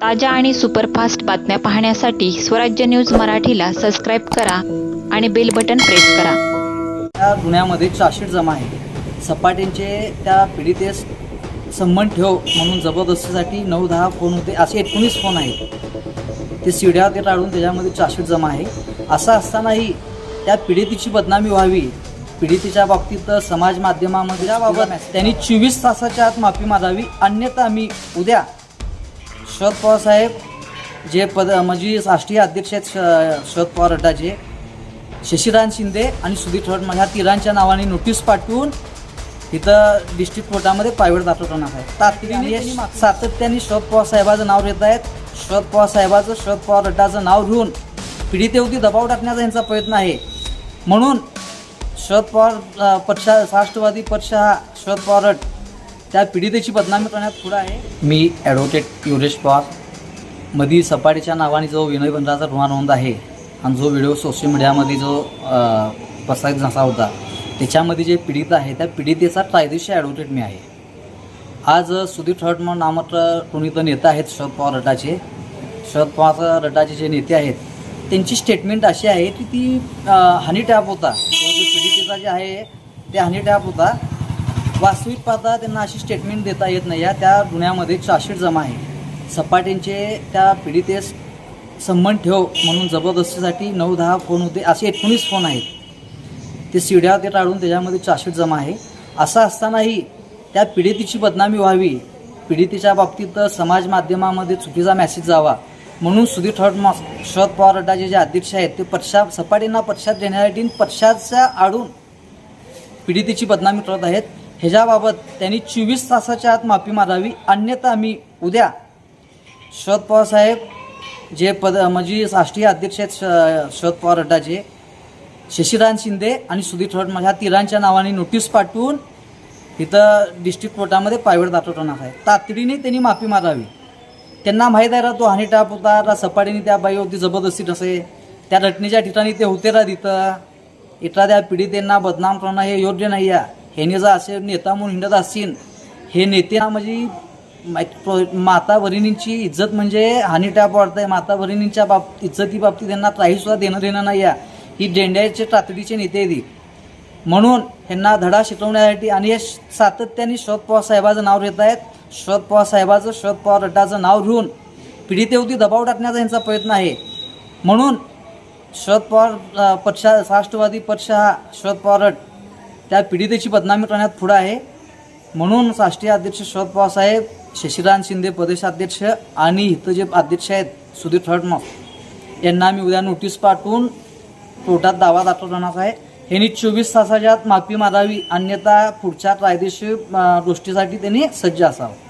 ताज्या आणि सुपरफास्ट बातम्या पाहण्यासाठी स्वराज्य न्यूज मराठीला सबस्क्राईब करा आणि बेल बटन प्रेस करा. त्या गुन्ह्यामध्ये चार्जशीट जमा आहे. सपाटेंचे त्या पीडितेस संबंध ठेव म्हणून जबरदस्तीसाठी नऊ दहा फोन होते. असे एकोणीस फोन आहेत. ते सिड्या ते टाळून त्याच्यामध्ये चार्जशीट जमा आहे. असं असतानाही त्या पीडितेची बदनामी व्हावी. पीडितेच्या बाबतीत समाज माध्यमामध्ये त्यांनी चोवीस तासाच्या आत माफी मागावी. अन्यथा मी उद्या शरद पवार साहेब जे पद म्हणजे राष्ट्रीय अध्यक्ष आहेत श- शरद पवार गटाचे. शशिकांत शिंदे आणि सुधीर ठोडमल ह्या तिघांच्या नावाने नोटीस पाठवून इथं डिस्ट्रिक्ट कोर्टामध्ये प्रायव्हेट दाखल करणार आहे तातडीने सातत्याने शरद पवार साहेबाचं नाव घेत आहेत. शरद पवार साहेबाचं शरद पवार गटाचं नाव घेऊन पीडितेवरती दबाव टाकण्याचा यांचा प्रयत्न आहे. म्हणून शरद पवार पक्षा राष्ट्रवादी पक्ष हा शरद पवार गट त्या पीडितेची बदनामी करण्यात पुढं आहे. मी ॲडव्होकेट युरेश पवार. मधी सपाटीच्या नावाने जो विनय बंधाचा गुन्हा नोंद आहे आणि जो व्हिडिओ सोशल मीडियामध्ये जो प्रसारित झाला होता त्याच्यामध्ये जे पीडित आहे त्या पीडितेचा कायदेशीर ॲडव्होकेट मी आहे. आज सुधीर थर्ड नामत्र कोणी तर नेता आहेत शरद पवार रटाचे शरद पवार रटाचे जे नेते आहेत त्यांची स्टेटमेंट अशी आहे की ती हनी टॅप होता. जो पीडितेचा जे आहे ते हनी टॅप होता. वास्तविक पाहता त्यांना अशी स्टेटमेंट देता येत नाही. या त्या गुन्ह्यामध्ये चार्जशीट जमा आहे. सपाटेंचे त्या पीडितेस संबंध ठेव म्हणून जबरदस्तीसाठी नऊ दहा फोन होते. असे एकोणीस फोन आहेत. ते सिड्या ते टाळून त्याच्यामध्ये चार्जशीट जमा आहे. असं असतानाही त्या पीडितीची बदनामी व्हावी. पीडितीच्या बाबतीत समाज माध्यमामध्ये चुकीचा मेसेज जावा. म्हणून सुधीर ठळक शरद पवार गटाचे जे अध्यक्ष आहेत ते पक्षा सपाटींना पक्षात देण्यासाठी पक्षाच्या आडून पीडितीची बदनामी करत आहेत. ह्याच्याबाबत त्यांनी चोवीस तासाच्या आत माफी मागावी. अन्यथा मी उद्या शरद पवार साहेब जे पद म्हणजे राष्ट्रीय अध्यक्ष आहेत श- शरद पवार अड्डाचे शशिकांत शिंदे आणि सुधीर ठोडमल ह्या तिरांच्या नावाने नोटीस पाठवून इथं डिस्ट्रिक्ट कोर्टामध्ये प्रायव्हेट दाखवणार आहे. तातडीने त्यांनी माफी मागावी. त्यांना माहीत आहे रा तो हानी टाप होता रा सपाटीने त्या बाईवरती जबरदस्ती नसे त्या घटनेच्या ठिकाणी ते होते रा तिथं. एखाद्या पिढीतेंना बदनाम करणं हे योग्य नाही आहे ह्याने जर असे नेता म्हणून हिंडत असतील हे नेते म्हणजे माता भगिनींची इज्जत म्हणजे हानी टॅप वाढत आहे माता भगिनींच्या बाब इज्जती बाबतीत त्यांना काहीसुद्धा देणं देणं नाही आहे. ही डेंड्याचे तातडीचे नेते आहेत म्हणून ह्यांना धडा शिकवण्यासाठी आणि हे सातत्याने शरद पवार साहेबाचं नाव घेत आहेत. शरद पवार साहेबाचं शरद पवार गटाचं नाव घेऊन पिढीतेवती दबाव टाकण्याचा यांचा प्रयत्न आहे. म्हणून शरद पवार पक्ष पक्षा राष्ट्रवादी पक्ष हा शरद पवार त्या पीडितेची बदनामी करण्यात पुढं आहे. म्हणून राष्ट्रीय अध्यक्ष शरद पवारसाहेब शशिकांत शिंदे प्रदेशाध्यक्ष आणि इथं जे अध्यक्ष आहेत सुधीर ठळटमल यांना मी उद्या नोटीस पाठवून कोर्टात दावा दाखल करणार आहे. यांनी चोवीस तासाच्या आत माफी मागावी अन्यथा पुढच्या कायदेशीर गोष्टीसाठी त्यांनी सज्ज असावं.